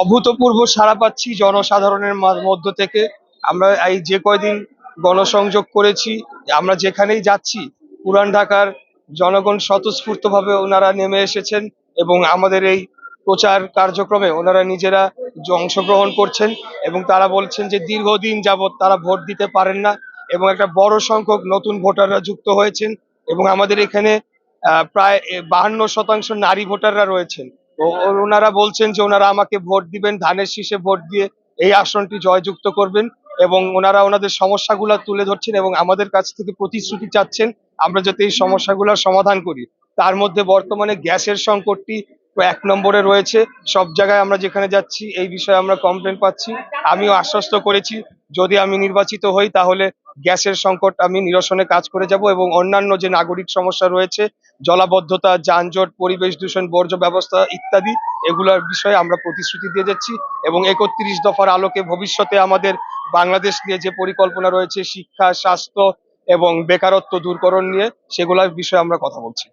অভূতপূর্ব সাড়া পাচ্ছি জনসাধারণের মধ্য থেকে। আমরা এই যে কয়দিন গণসংযোগ করেছি, আমরা যেখানেই যাচ্ছি পুরান ঢাকার জনগণ স্বতঃস্ফূর্তভাবে ওনারা নেমে এসেছেন এবং আমাদের এই প্রচার কার্যক্রমে ওনারা নিজেরা অংশগ্রহণ করছেন এবং তারা বলছেন যে দীর্ঘদিন যাবৎ তারা ভোট দিতে পারেন না এবং একটা বড় সংখ্যক নতুন ভোটাররা যুক্ত হয়েছেন এবং আমাদের এখানে প্রায় বাহান্ন শতাংশ নারী ভোটাররা রয়েছেন। ওনারা বলছেন যে ওনারা আমাকে ভোট দিবেন, ধানের শীষে ভোট দিয়ে এই আসনটি জয়যুক্ত করবেন এবং ওনারা ওনাদের সমস্যাগুলো তুলে ধরছেন এবং আমাদের কাছ থেকে প্রতিশ্রুতি চাচ্ছেন আমরা যাতে এই সমস্যাগুলোর সমাধান করি। তার মধ্যে বর্তমানে গ্যাসের সংকটটি এক নম্বরে রয়েছে। সব জায়গায় আমরা যেখানে যাচ্ছি, এই বিষয়ে আমরা কমপ্লেন পাচ্ছি। আমিও আশ্বস্ত করেছি, যদি আমি নির্বাচিত হই তাহলে গ্যাসের সংকট আমি নিরসনে কাজ করে যাব এবং অন্যান্য যে নাগরিক সমস্যা রয়েছে, জলাবদ্ধতা, যানজট, পরিবেশ দূষণ, বর্জ্য ব্যবস্থা ইত্যাদি, এগুলোর বিষয়ে আমরা প্রতিশ্রুতি দিয়ে যাচ্ছি এবং একত্রিশ দফার আলোকে ভবিষ্যতে আমাদের বাংলাদেশ নিয়ে যে পরিকল্পনা রয়েছে, শিক্ষা, স্বাস্থ্য এবং বেকারত্ব দূরকরণ নিয়ে, সেগুলোর বিষয়ে আমরা কথা বলছি।